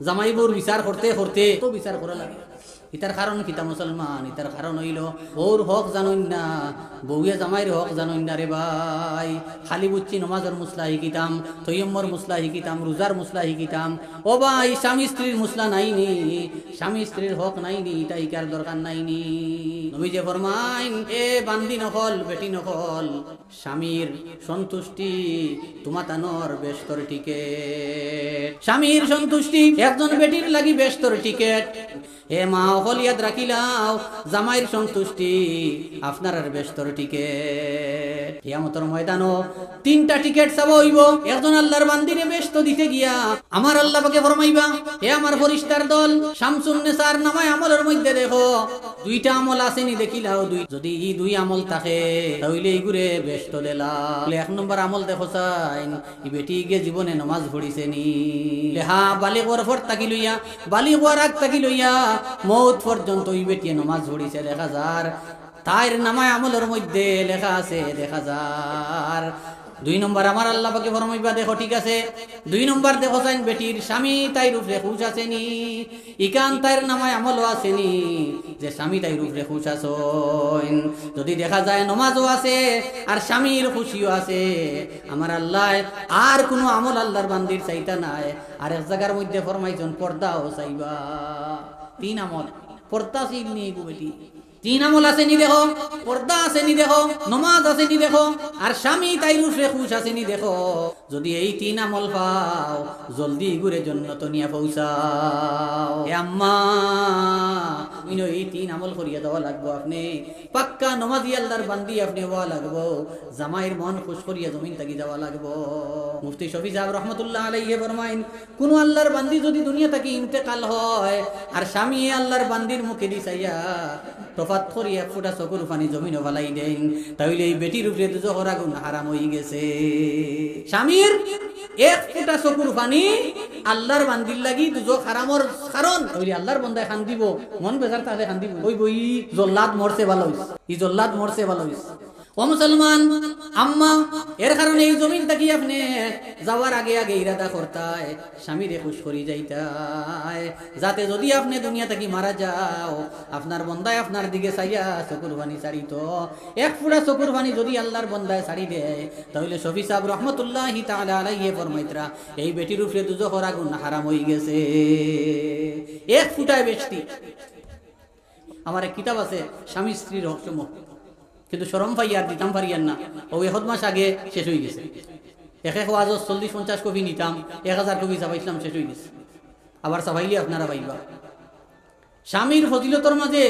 জামাইবুর বিচার করতে করতে তো বিচার করা লাগে। ইতার কারণ কিতা মুসলমান ইতার কারণ হইল বউর হক জানইন না বউয়ে জামাইর হক জানইন না রে ভাই। খালি বুঝছি নমাজের মুসলা শিকিতাম তৈয়ম্মর মুসলা শিকিতাম রোজার মুসলা শিকিতাম ও ভাই, স্বামী স্ত্রীর মুসলা নাইনি স্বামী স্ত্রীর হক নাইনি ইটা ইকার দরকার নাইনি নবী যে ফরমাইন এ বান্দি নকল, বেটি নকল স্বামীর সন্তুষ্টি তোমাতানোর বেস্তর টিকেট। স্বামীর সন্তুষ্টি একজন বেটির লাগি বেস্তর টিকেট। হে মা অকল ইয়াদ রাখিলাও জামাইর সন্তুষ্টি আপনার আর বেস্তর টিকেট হিয়ামতর ময়দানও তিনটা টিকেট চাব হইব, একজন আল্লাহর বান্দিরে ব্যস্ত দিতে গিয়া আমার আল্লাহ পাকে ফরমাইবা, হে আমার ফরিস্তার দল, শামসুন নেসার নামায় আমলের মধ্যে দেখো, দুইটা আমল আসেনি দেখিলাও দুই, যদি ই দুই আমল থাকে তাহলে এইগুরে ব্যস্ত দিলা। বলে এক নম্বর আমল দেখো চাইন ই বেটি গিয়ে জীবনে নমাজ পড়িছে নি। হা বালি গোর ফর তাকি লইয়া বালি গোয়ার আগ তাকি লইয়া মৌত পর্যন্ত ই বেটিয়ে নমাজ পড়িছে, দেখা যার। তাইর নামায় আমলের মধ্যে লেখা আছে, দেখা যার। দুই নম্বর, আমার আল্লাহ পাকে ফরমাইবা, দেখো ঠিক আছে। দুই নম্বর, দেখো চাইন বেটির স্বামী তাই রূপরে খুশ আছেনি। ইকান তাইর নামায় আমলও আসেনি যে স্বামী তাই রূপরে খুশ আছেন। যদি দেখা যায় নমাজও আছে, আর স্বামীর খুশিও আছে, আমার আল্লাহ আর কোনো আমল আল্লাহর বান্দির চাইতা নাই। আর এক জায়গার মধ্যে ফরমাইছেন, পর্দাও চাইবা। তিন আমল নিয়ে গো বেটি তিন আমল আছে নি দেখো, পর্দা আছে নি দেখো, নমাজ আছে নি দেখো, আর স্বামী তাই রুফে খুশ আছে নি দেখো। যদি এই তিন আমল পাও, জলদি ঘুরে জন্য তো নিয়ে পৌঁছাও। আম্মা ইনো এই তিন আমল করিয়া দেওয়া লাগবো আপনি। পাক্কা নমাজি আল্লাহর বান্দি আপনি হওয়া লাগবো। জামাইয়ের মন খুশ করিয়া জমিন তাকি যাওয়া লাগবো। মুফতি শফি সাহেব রহমতুল্লাহ আলাইহে ফরমাইন, কোন আল্লাহর বান্দি যদি দুনিয়া থাকি ইন্তেকাল হয়, আর স্বামী আল্লাহর বান্দির মুখে দি চাইয়া তফাত করি এক ফুটা চকুর পানি জমিন ফালাই দেন তাইলে এই বেটির উপরে দুজোহর আগুন হারাম হয়ে গেছে। স্বামীর এক ফুটা চকুর পানি আল্লাহর বান্দির লাগি দুজো হারামর কারণ তাইলে আল্লাহর বন্দায় খান দিব মন বেজার তাহলে খান দিব ওই বই জল্লাদ মরছে ভালো হইছে ই জল্লাদ মরছে ভালো হইছে ও মুসলমান, আম্মা, এর কারণে এই জমিন থাকি আপনি যাওয়ার আগে আগে ইরাদা করতায়, স্বামীরে খুশ করি যাইতায়। যাতে যদি আপনি দুনিয়া থাকি মারা যাও, আপনার বন্দায় আপনার দিকে চাইয়া চকুর বাণী ছাড়িত এক ফুড়া চকুর বাণী যদি আল্লাহর বন্দায় ছাড়ি দেয়, তাহলে শফি সাহেব রহমতুল্লাহ তাআলা আলাইহি ফরমাইতরা, এই বেটির উপরে দুজোহর আগুন হারাম হয়ে গেছে। এক ফুটায় বেশতি আমার এক কিতাব আছে, স্বামী স্ত্রীর রহস্যময় কিন্তু সরম পাই আর দিতাম পারি না। ও এহদ মাস আগে শেষ হয়ে গেছে। এক এক ওয়াজ চল্লিশ পঞ্চাশ কপি নিতাম এক হাজার কপি চাপাইছিলাম শেষ হয়ে গেছে। আবার চাপাইলে আপনারা পাইবা। স্বামীর ফজিলতর মাঝে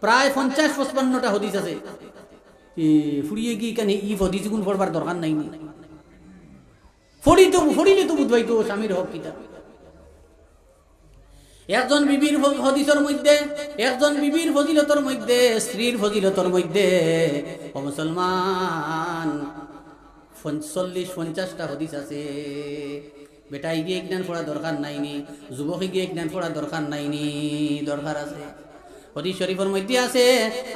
প্রায় পঞ্চাশ পঁচপান্নটা হদিস আছে। এ, ফুরিয়ে গিয়ে কেন ই হদিস গুণ পড়বার দরকার নাই ফড়ি তো ফড়িলে তো বুধবাই তো স্বামীর হক কিতা একজন বিবির হদিসের মধ্যে, একজন বিবির ফজিলতর মধ্যে, স্ত্রীর ফজিলতর মধ্যে, ও মুসলমান চল্লিশ, পঞ্চাশটা হদিস আছে। বেটাই গিয়ে জ্ঞান পড়া দরকার নাইনি, যুবকে গিয়ে জ্ঞান পড়া দরকার নাইনি, দরকার আছে। হদিস শরীফের মধ্যে আছে,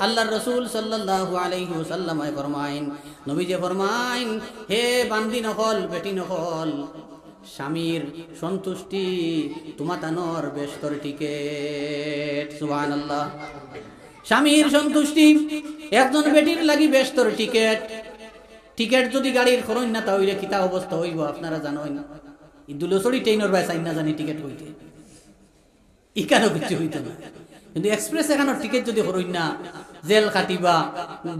আল্লাহর রসুল সাল্লাল্লাহু আলাইহি ওয়াসাল্লাম ফরমাইন নবী যে ফরমাইন, হে বান্দি নকল, বেটি নকল স্বামীর সন্তুষ্টি তোমাতানোর বেস্তর টিকেট। সুবান আল্লাহ স্বামীর সন্তুষ্টি, একজন বেটির লাগি বেস্তর টিকেট। টিকেট যদি গাড়ির খরচ না তাহলে কিতা অবস্থা হইব আপনারা জানেন। ই দুলোসরি ট্রেনের বাই চাই না জানি টিকেট হইতে ইকানো কিছু হইতে না। কিন্তু এক্সপ্রেস এখানোর টিকেট যদি হরই না, জেল কাটিবা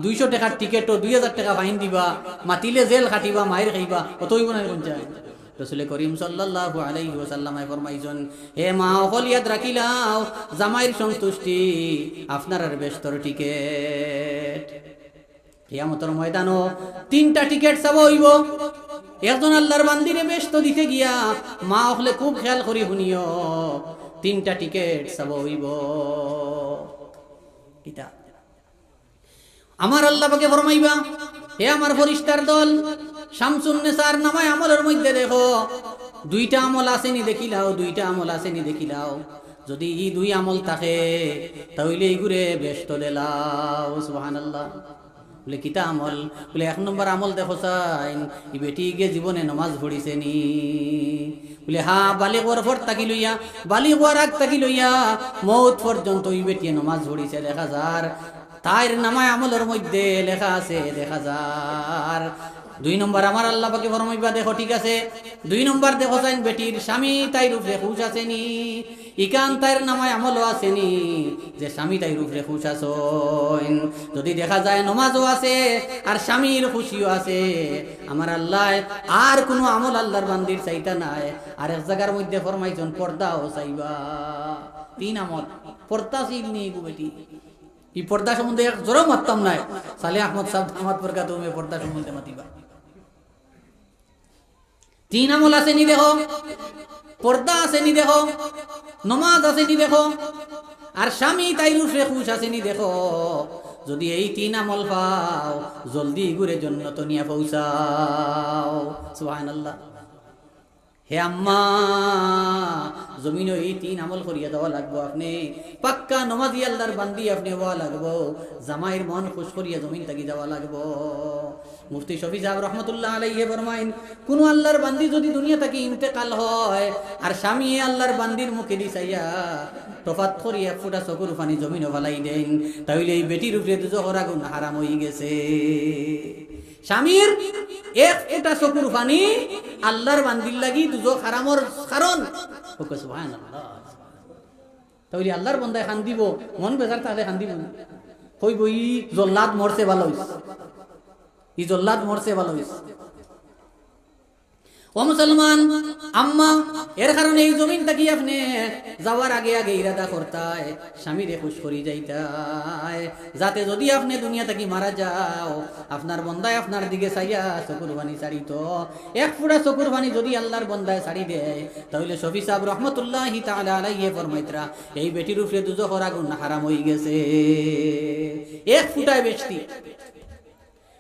দুইশো টাকার টিকেটও দুই হাজার টাকা ফাইন দিবা, মাতিলে জেল কাটিবা মায়ের খাইবা অতই মনে পঞ্চায়েত রসুল করিম সাল্লাল্লাহু আলাইহি ওয়াসাল্লামে ফরমাইছেন, হে মা অকল রাখিলাও জামাইর সন্তুষ্টি আপনার আর বেস্তর টিকেট। কিয়ামতের ময়দানও তিনটা টিকেট চাব হইব। একজন আল্লাহর বান্দিরে ব্যস্ত দিতে গিয়া মা হলে খুব খেয়াল করি শুনিও, তিনটা টিকেট চাব হইব। কিতা? আমার আল্লাহ পাকে ফরমাইবা, হে আমার ফরিস্তার দল শামসুন নেসার নামায় আমলের মধ্যে দেখো, দুইটা আমল আসেনি দেখিলাও, দুইটা আমল আসেনি দেখিলাও। যদি ই দুই আমল থাকে, তাহলে এইগুরে ব্যস্ত দেলাও সুবহানাল্লাহ। বলে, কিতা আমল? বলে, এক নম্বর আমল দেখো চাইন ই বেটি গিয়ে জীবনে নমাজ পড়িছে নি বলে, হা, বালি হওয়ার পর তাকি লইয়া, বালি হওয়ার আগ তাকি লইয়া, মৌত পর্যন্ত ওই বেটিয়ে নমাজ পড়িছে, দেখা যার। তাইর নামায় আমলের মধ্যে লেখা আছে, দেখা যার। দুই নম্বর, আমার আল্লাহ পাকে ফরমাইবা, দেখো, ঠিক আছে? দুই নম্বর, দেখো চাইন বেটির স্বামী তাই রূপে খুশ আসেনি, ইকান তাইর নামায় আমলও আসেনি, যে স্বামী তাই রূপে খুশ আসেন। যদি দেখা যায় নমাজও আছে আর স্বামীর খুশিও আছে আমার আল্লাহ, আর কোনো আমল আল্লাহর বান্দির চাইতা নাই। আর এক জায়গার মধ্যে ফরমাইছেন, পর্দাও চাইবা। তিন আমল, পর্দা চিল নেই বেটি? এই পর্দা সম্বন্ধে মারতাম নাই। সালে আহমদ সাহেব, আমার পরকা তুমি পর্দা সম্বন্ধে মাতিবা। তিন আমল আছে নি দেখো পর্দা আছে নি দেখো নমাজ আছে নি দেখো আর স্বামী তাই রুশে খুশ আছে নি দেখো যদি এই তিন আমল পাও, জলদি ঘুরে জন্য তো নিয়ে পৌঁছাও। সুহান আল্লাহ হে আম্মা জমিন এই তিন আমল করিয়া দেওয়া লাগবো আপনি। পাক্কা নমাজি আল্লাহর বান্দি আপনি হওয়া লাগবো। জামাইয়ের মন খুশ করিয়া জমিন থাকি যাওয়া লাগবো। মুফতি শফি সাহেব রহমতুল্লাহ আলাইহে ফরমাইন, কোন আল্লাহর বান্দি যদি দুনিয়া থাকি ইন্তেকাল হয়, আর স্বামী আল্লাহর বান্দির মুখে দিছাইয়া তফাত করি এক ফুটা চকুর পানি জমিন ফালাই দেন, তাইলে এই বেটির উপরে দুজোহর আগুন হারাম হয়ে গেছে। স্বামীর এক ফুটা চকুর পানি আল্লাহর বান্দির লাগি দুজো হারামর কারণ তাহলে আল্লাহর বন্দায় খান দিব মন বেজার তাহলে খান দিব না। কইব, ই জল্লাদ মরছে ভালো ই জল্লাদ মরছে ভালো হইছে ও মুসলমান, আম্মা, এর কারণে এই জমিন থাকি আপনি যাওয়ার আগে আগে ইরাদা করতায়, স্বামীরে খুশ করি যাইতায়। যাতে যদি আপনি দুনিয়া থাকি মারা যাও, আপনার বন্দায় আপনার দিকে চাইয়া চকুর বাণী ছাড়িত এক ফুটা চকুর বাণী যদি আল্লাহর বন্দায় ছাড়ি দেয়, তাহলে শফি সাহেব রহমতুল্লাহ তাআলা আলাইহি ফরমাইতরা, এই বেটির উপরে দুজোহর আগুন হারাম হয়ে গেছে। এক ফুটায় বেশতি।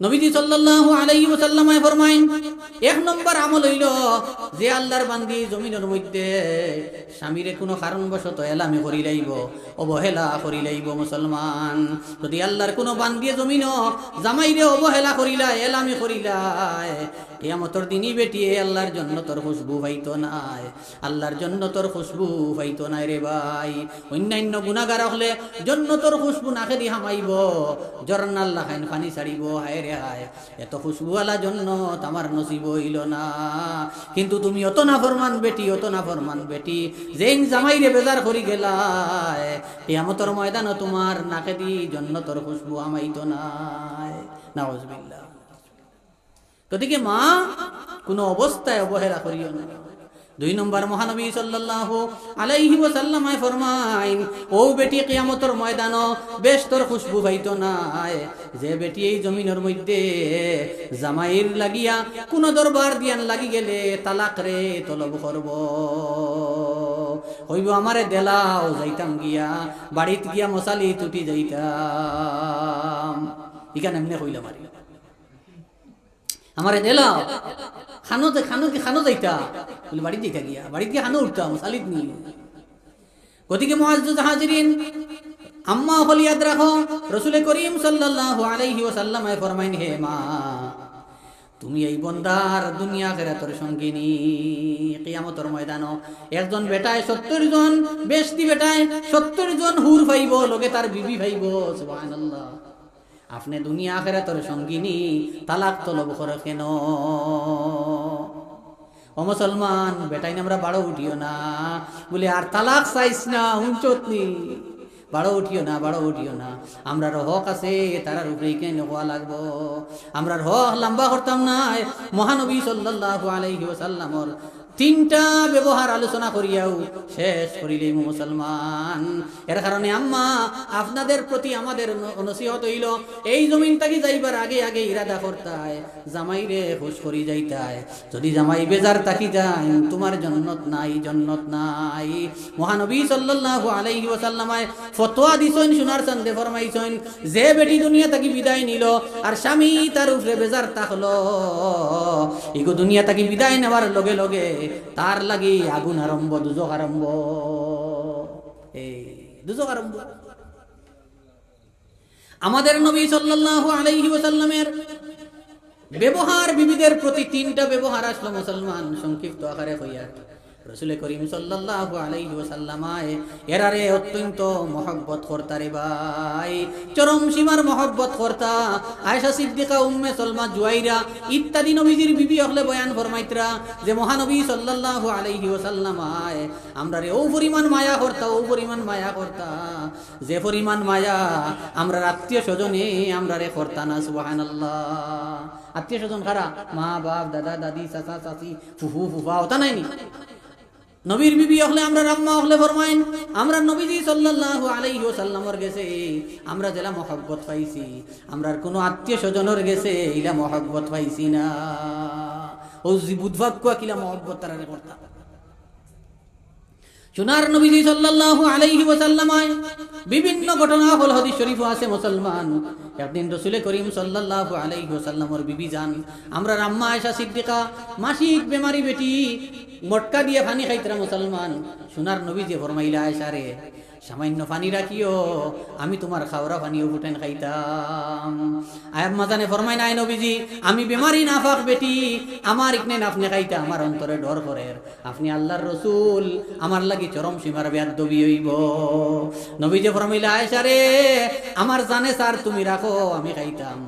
নবীজি সাল্লাল্লাহু আলাইহি ওয়াসাল্লামায় ফরমাইন এক নম্বর আমল হইল যে আল্লাহর বান্দি জমিনের মধ্যে স্বামীরে কোনো কারণবশত এলামি করি লাইব, অবহেলা করি লাইব মুসলমান। যদি আল্লাহর কোনো বান্দিয়ে জমিন জামাইরে অবহেলা করিলা এলামি করিলাই কিয়ামতর দিনই বেটিয়ে আল্লাহর জন্য তোর খুশবু পাইতো নাই। আল্লাহর জন্য তোর খুশবু পাইতো নাই রে ভাই। অন্যান্য গুণাগার হলে জন্য তোর খুশবু নাকে দি হামাইব জরনাল্লাহ খাইন পানি ছাড়িব, হায় হায় এত খুশবুওয়ালা জন্য আমার নসিব হইল না। কিন্তু তুমি অত না ফরমান বেটি, অত না ফরমান বেটি জামাইরে বেজার করি গেলায় তোমার নাকে দি খুশবু আমাইতো নাই। নাউজবিল্লাহ। গতিকে মা, কোনো অবস্থায় অবহেলা করিও না। দুই নম্বর মহানবী সাল্লাল্লাহু আলাইহি ওয়াসাল্লামায় ফরমাইন ও বেটি, কিয়ামতের ময়দান বেশ তোর খুশবু পাইতো নাই। যে বেটি এই জমিনের মধ্যে জামাইর লাগিয়া কোন দরবার দিয়ান লাগি গেলে তালাক রে, তলব করব। হইব আমারে দেলাও, যাইতাম গিয়া, বাড়িত গিয়া মশালি তুটি যাইতাম। ইখানে এমনি হইলাম আর আমারে দেলাও খানো খানো কি, খানো যাইতা বলে বাড়ি যাইতা গিয়া। বাড়ি গিয়ে খানো উঠতাম শালিত নি। গতিকে মহাজুজ হাজিরিন আম্মা হল ইয়াদ রাখো রসুল করিম সাল্লাল্লাহু আলাইহি ওয়াসাল্লাম ফরমাইন, হে মা, তুমি এই বন্দার দুনিয়া খেরাতর সঙ্গিনী। কিয়ামতর ময়দান একজন বেটায় সত্তর জন বেশটি বেটায় সত্তর জন হুর ভাইব, লগে তার বিবি ভাইব, সুবহানাল্লাহ। আপনি দুনিয়া আখেরাতর সঙ্গিনী, তালাক তলব করে কেন? ও মুসলমান, বেটাই আমরা বাড়ো উঠিও না। বলে, আর তালাক চাইস না উঞ্চত নি বাড়ো উঠিও না, বাড়ো উঠিও না। আমরার হক আছে, তারার উপরে কেন হওয়া লাগবো? আমরার হক লম্বা করতাম না মহানবী সাল্লাল্লাহু আলাইহি ওয়াসাল্লামর তিনটা ব্যবহার আলোচনা করিয়াও শেষ করিলেই মুসলমান। এর কারণে আম্মা, আপনাদের প্রতি আমাদের নসিহত হইল, এই জমিন তাকে যাইবার আগে আগে ইরাদা করতায় জামাই রে খুশ করি যাইতায়। যদি জামাই বেজার তাকি যায়, তোমার জন্নত নাই জন্নত নাই। মহানবী সাল্লাল্লাহু আলাইহি ওয়াসাল্লামায় ফতোয়া দিছেন, সোনার চন্দে ফরমাইছেন, যে বেটি দুনিয়া তাকি বিদায় নিল, আর স্বামী তার উপরে বেজার তাকলো ইগো দুনিয়া তাকি বিদায় নেওয়ার লগে লগে তার লাগি আগুন আরম্ভ দুজক আরম্ভ এই, দুজক আরম্ভ আমাদের নবী সাল্লাল্লাহু আলাইহি ওয়াসাল্লামের ব্যবহার বিবিদের প্রতি তিনটা ব্যবহার আসলো মুসলমান সংক্ষিপ্ত আকারে হইয়া। রসুল করিম সাল্লাল্লাহু আলাইহি ওয়াসাল্লামায় এরারে অত্যন্ত মহব্বত করতা রে ভাই। চরম সীমার মহব্বত করতা আয়েশা সিদ্দিকা, উম্মে সলমা, জুয়াইরা ইত্যাদি নবীজির বিবি হলে বয়ান ফরমাইতরা যে মহানবী সাল্লাল্লাহু আলাইহি ওয়াসাল্লামায়, আমরা রে ও পরিমাণ মায়া করতা, ও পরিমাণ মায়া করতা। যে পরিমাণ মায়া আমরা আত্মীয় স্বজনে আমরা রে করতা না, সুবহানাল্লাহ। আত্মীয় স্বজন খারা মা, বাপ, দাদা, দাদি, চাচা, চাচি, ফুফু ফুফা ওটা নাই নি? নবীর বিবি হলে আমরা রাম্মা হলে ফরমাইন। আমরা নবীজি সাল্লাল্লাহু আলাইহি ওয়াসাল্লামর গেছে, আমরা যেলা মহব্বত পাইছি আমরার কোনো আত্মীয় স্বজনের গেছে ইলা মহব্বত পাইছি না। ও বুধবাক্য কিলা মহব্বত তারা করতাম সোনার নবীজি সাল্লাল্লাহু আলাইহি ওয়াসাল্লামায় বিভিন্ন ঘটনা হল হাদিস শরীফ আছে মুসলমান। একদিন রসুল করিম সাল্লাল্লাহু আলাইহি ওয়াসাল্লামর বিবি যান আমরা রাম্মা আয়েশা সিদ্দিকা, মাসিক বেমারি বেটি, মটকা দিয়ে পানি খাইতরা মুসলমান। সোনার যে ফরমাইলা, আয়েশা রে সামান্য পানি রাখিও, আমি তোমার খাওয়া পানিও ফুটেন খাইতাম। আয়াব মাজানে ফরমাই নাই নবীজি, আমি বেমারি না ফাক বেটি, আমার ইকনে আপনি খাইতা আমার অন্তরে ডর করে। আপনি আল্লাহর রসুল, আমার লাগি চরম সীমার ব্যাদ দবি হইব। নবীজি ফরমাইলা, আয়েশা রে, আমার জানে স্যার, তুমি রাখো, আমি খাইতাম।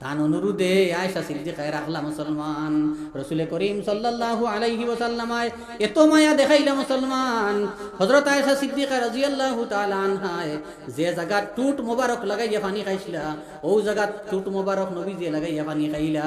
তান অনুরোধে আয়সা সিদ্দিক রাখলা মুসলমান। রসুলে করিম সাল্লাল্লাহু আলাইহি ওয়াসাল্লামায় এত মায়া দেখাইলা মুসলমান। হযরত আয়েশা সিদ্দিকা রাদিয়াল্লাহু তাআলা আনহায় যে জায়গা টুট মোবারক লাগাইয়া পানি খাইছিলা ও জায়গা টুট মোবারক নবী যে লাগাইয়া পানি খাইলা।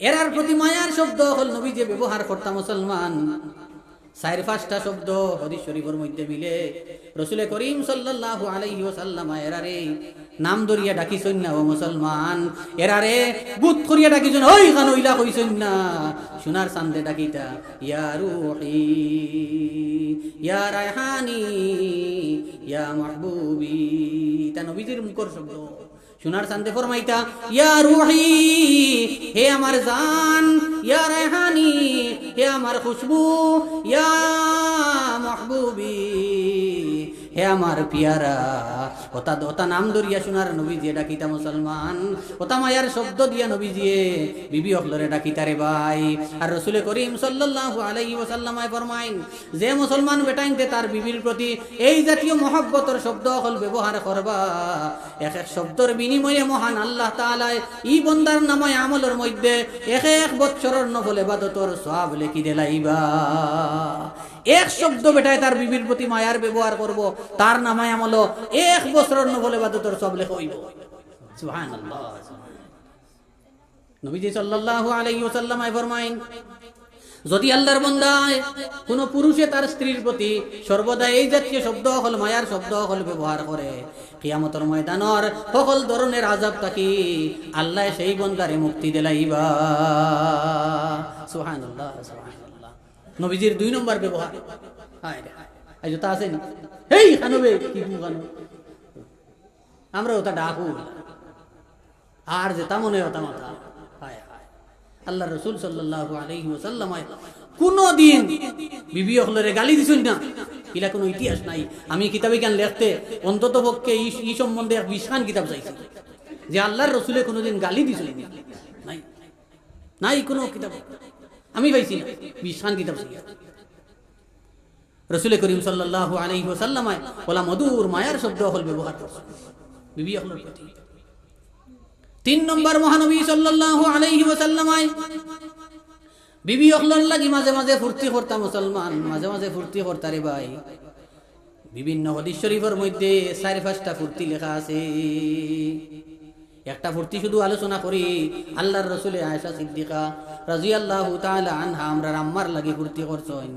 এরার প্রতি মায়ার শব্দ হল নবী যে ব্যবহার করতাম মুসলমান। চার পাঁচটা শব্দ হদিস শরীফের মধ্যে মিলে। রসুলে করিম সাল্লাল্লাহু আলাইহি ওয়াসাল্লাম এরারে নাম ধরিয়া ডাকিছন না, ও মুসলমান। এরারে বুত করিয়া ডাকিছন, ওই খান ওইলা কইছন না। সোনার চান্দে ডাকিতা, ইয়া রুহি, ইয়া রায়হানি, ইয়া মাহবুবি। তা নবীজির মুখর শব্দ। সোনার সান্তে ফরমাইতা, ইয়া রুহি, হে আমার জান, ইয়া রেহানি হে আমার খুশবু, ইয়া মাহবুবি। হে আমার পিয়ারা, ওতা ওতা নাম ধরিয়া সোনার নবী দিয়ে ডাকিতা মুসলমান। ওতা মায়ার শব্দ দিয়া নবী দিয়ে বিবি অকলরে ডাকিতা রে ভাই। আর রসুলে করিম সাল্লাল্লাহু আলাইহি ওয়াসাল্লামায় ফরমাইন, যে মুসলমান বেটাইনতে তার বিবির প্রতি এই জাতীয় মহব্বতর শব্দ অকল ব্যবহার করবা। এক এক শব্দর বিনিময়ে মহান আল্লাহ তাআলায় ই বন্দার নামায় আমলের মধ্যে এক এক বৎসরের নফল এবাদতর সব লেখি দেলাইবা এক শব্দ বেটায় তার বিবির প্রতি মায়ার ব্যবহার করব, তার নামায় আমল, এক বছরের নফল এবাদতর সব লেখা হইব। নবীজি সাল্লাল্লাহু আলাইহি ওয়াসাল্লাম ফরমাইন, যদি আল্লাহর বন্দায় কোন পুরুষে তার স্ত্রীর প্রতি সর্বদা এই জাতীয় শব্দ হল মায়ার শব্দ হল ব্যবহার করে, কিয়ামতর ময়দানর সকল ধরনের আজাব তাকি আল্লাহ সেই বন্দারে মুক্তি দিলাইবা। সুবহানাল্লাহ সুবহানাল্লাহ। নবীজির দুই নম্বর ব্যবহার। হায় জোতা আছে নি? এই খানবে কি খানো আমরা ওটা ডাকু। আর যেতা মনে হায় আল্লাহ রসুল সাল্লাল্লাহু আলাইহি ওয়াসাল্লাম কোনো বিবি অকলরে গালি দিছুন না। ইলা কোনো ইতিহাস নাই। আমি কিতাবে কেন লিখতে অন্তত পক্ষে এই সম্বন্ধে এক বিশান কিতাব চাইছি। যে আল্লাহর রসুলে কোনোদিন গালি দিছিল নাই। নাই কোনো কিতাব। আমি পাইছি না। শান্তি তাপ রসুল করিম সাল্লাহ আলাইহি ওসাল্লামায় ওলা মধুর মায়ার শব্দ হল ব্যবহার করছে। বিবি হলের প্রতি তিন নম্বর মহানবী সাল্লাল্লাহু আলাইহি ওয়াসাল্লামায় বিবি অখলর লাগি মাঝে মাঝে ফুর্তি করতা মুসলমান, মাঝে মাঝে ফুর্তি করতা রে ভাই। বিভিন্ন হদিস শরীফের মধ্যে চারি পাঁচটা ফুর্তি লেখা আছে। একটা ফুর্তি শুধু আলোচনা করি। আল্লাহর রসুলে আয়সা সিদ্দিকা রাজি আল্লাহ আনহা আমরা আম্মার লাগি ফুর্তি করছেন।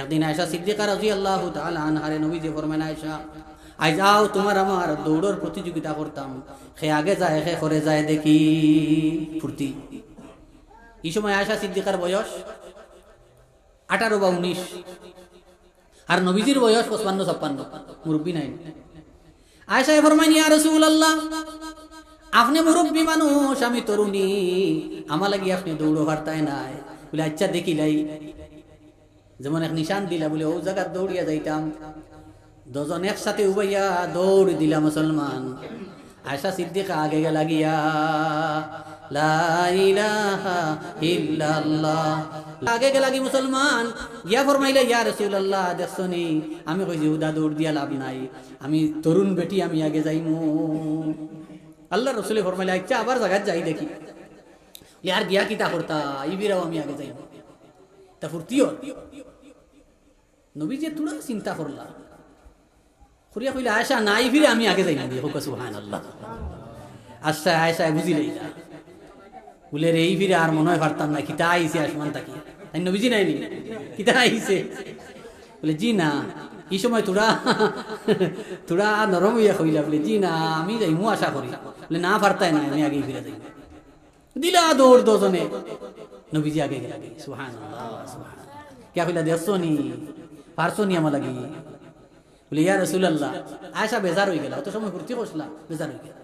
একদিন আয়সা সিদ্দিকা রাজি আল্লাহ আনহারে নবী যে ফরমান আয়সা আই যাও, তোমার আমার দৌড়র প্রতিযোগিতা করতাম। সে আগে যায় সে করে যায় দেখি। ফুর্তি এই সময় আয়সা সিদ্দিকার বয়স আঠারো বা উনিশ। আর নবীজির বয়স পঁচপান্ন, ছাপ্পান্ন। মুরব্বী নাই। আয়সায় ফরমাইনি আর রসুল আল্লাহ আপনি মুরব্বী মানুষ, আমি তরুণী। আমার লাগি আপনি দৌড়ো হারতায় নাই। বলে আচ্ছা দেখিলাই যেমন এক নিশান দিলা, বলে, ও জায়গার দৌড়িয়া যাইতাম। দুজন একসাথে উবাইয়া দৌড় দিলা মুসলমান। আয়সা সিদ্দিকা আগে গেলা গিয়া আগে গেলা কি মুসলমান, গিয়া ফরমাইলে, ইয়া রাসূলুল্লাহ, দেখছনি, আমি কইছি, উদা দৌড় দিয়া লাভ নাই। আমি তরুণ বেটি, আমি আগে যাইমু। আল্লাহ রসুলে ফরমাইলে আচ্ছা আবার জায়গায় যাই দেখি। ইয়ার গিয়া কিতা করতা ইবিরাও আমি আগে যাই তা ফুর্তিও? নবী যে তুলা চিন্তা করলা। খুরিয়া কইলে আয়সা নাই ফিরে আমি আগে যাই না হোক সুহান আল্লাহ আচ্ছা আয়সা বুঝি লইলা। বলে রে এই ফিরে আর মনে হয় পারতাম না, কিতা আইছে আসমান তাকি? তাই নবীজি নাইনি কিতা আইছে? বলে, জি না। এই সময় তোরা তোরা নরম হইয়া কইলা বলে, জি না, আমি যাই, মু আশা করি। বলে, না পারতাই না আমি আগে ফিরে যাই। দিলা দৌড় দোজনে নবীজি আগে গেলা সুহান কে কইলা দেখছ নি পারছ নি আমার লাগি। বলে, ইয়া রসুল্লাহ আয়সা বেজার হয়ে গেল, অত সময় ফুর্তি করছিলা, বেজার হয়ে গেল।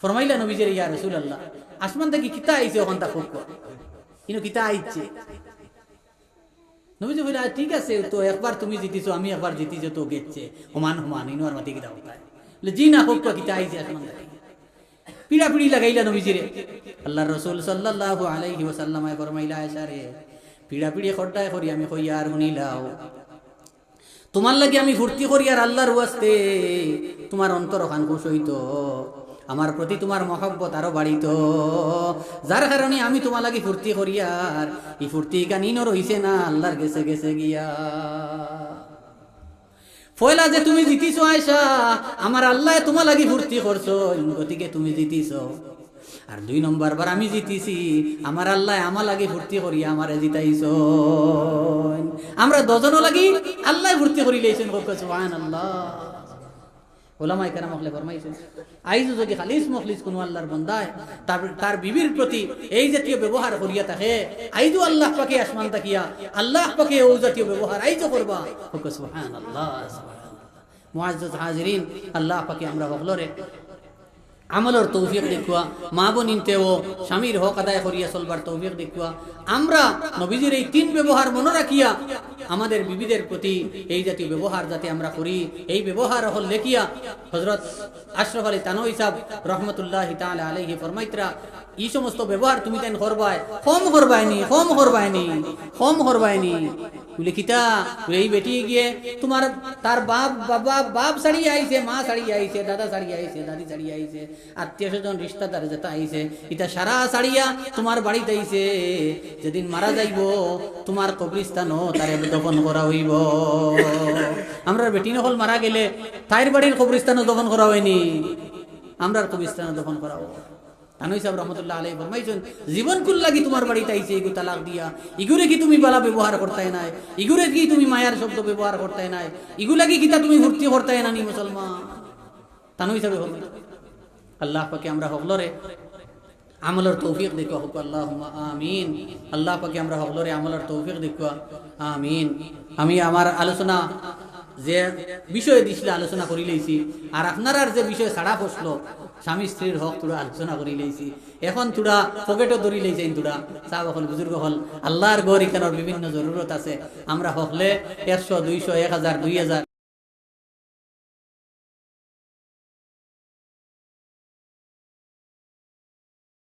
ফরমাইলা নবীজের, ইয়া রসুল্লাহ আসমান থেকে কিতা আইছে ওখান তা খুব কিন্তু কিতা আইছে? নবীজি বলে ঠিক আছে তো একবার তুমি জিতিছো আমি একবার জিতিছো তো গেছে সমান সমান আর মাতি কিতা বলে জি না হোক কিতা আইছে আসমান থেকে পিড়া পিড়ি লাগাইলা নবীজিরে আল্লাহ রসুল সাল্লাল্লাহু আলাইহি ওয়াসাল্লামায় ফরমাইলা আয়সা রে পিড়া পিড়ি খড্ডায় করি আমি কই আর শুনিলাও তোমার লাগে আমি ফুর্তি করি আর আল্লাহর ওয়াস্তে তোমার অন্তর খান খুশ হইতো আমার প্রতি তোমার মহব্বত আরও বাড়িত। যার কারণে আমি তোমার লাগে ফুর্তি করি আর, এই ফুর্তি কানিনও রইছে না, আল্লাহর গেছে গেছে গিয়া। ফয়লা যে তুমি জিতিছ আয়সা আমার আল্লাহ তোমার লাগি ফুর্তি করছ গতিকে তুমি জিতিছ। আর দুই নম্বর বার আমি জিতিছি, আমার আল্লাহ আমার লাগে ফুর্তি করি আমারে জিতাইছ। আমরা দজনও লাগি আল্লাহ ফুর্তি করি লেছেন আল্লাহ ওলামাই কেন মখলে ফরমাইছেন। আইজু যদি খালিস মখলিস কোনো আল্লাহর বন্দায়, তার তার বিবির প্রতি এই জাতীয় ব্যবহার করিয়া থাকে, আইজু আল্লাহ পাকে আসমান তাকিয়া, আল্লাহ পাকে ও জাতীয় ব্যবহার আইজো করবা। হুক সুবহান আল্লাহ মুআজ্জাজ হাজিরিন, আল্লাহ পাকে আমরা হকলরে আমলের তৌফিক দেখুয়া মা বোনিনতেও স্বামীর হক আদায় করিয়া চলবার তৌফিক দেখুয়া আমরা নবীজির এই তিন ব্যবহার মনে রাখিয়া আমাদের বিবিদের প্রতি এই জাতীয় ব্যবহার যাতে আমরা করি, এই ব্যবহার হল লেখিয়া হজরত আশরফ আলী তানো হিসাব রহমতুল্লাহ তাআলা আলাইহি ফরমাইতরা এই সমস্ত ব্যবহার তুমি তেন করবাই কম করবাইনি কম করবাইনি কম করবাইনি বলে এই বেটি গিয়ে তোমার, তার বাপ, বাবা, বাপ আইছে, মা আইছে, দাদা আইছে, দাদি আইছে, আত্মীয় স্বজন, রিস্তাদার আইছে সারা তোমার বাড়িতে আইছে। যেদিন মারা যাইব, তোমার কবরিস্তানও তারে দফন করা হইব। আমরা বেটি নকল মারা গেলে তাইর বাড়ির কবরিস্তানও দফন করা হয়নি। আমরার কবরিস্তানও দফন করা হোক তানই সাহেব রহমতুল্লাহ আলাই ফরমাইছেন, জীবন কুল লাগি তোমার বাড়িতে আইছে, এগু তালাক দিয়া। ইগুরে কি তুমি বালা ব্যবহার করতে নাই? ইগুরে কি তুমি মায়ার শব্দ ব্যবহার করতে নাই? ইগু লাগি কিতা তুমি ভর্তি করতে না নি মুসলমান? তানই সাহেব আল্লাহ পাকে আমরা হকলরে আমলের তৌফিক দেখো হোক আল্লাহ আমিন। আল্লাহ পাকে আমরা হকলরে আমলের তৌফিক দেখো আমিন। আমি আমার আলোচনা যে বিষয়ে দিছিলে আলোচনা করি লইছি আর আপনার যে বিষয় ছাড়া বসল স্বামী স্ত্রীর হক তোরা আলোচনা করি লইছি এখন তোরা পকেটও ধরি লইছেন তোরা চাহ হল বুজুর্গ হল। আল্লাহর গড় এখানের বিভিন্ন জরুরত আছে। আমরা হকলে একশো, দুইশো, এক হাজার দুই হাজার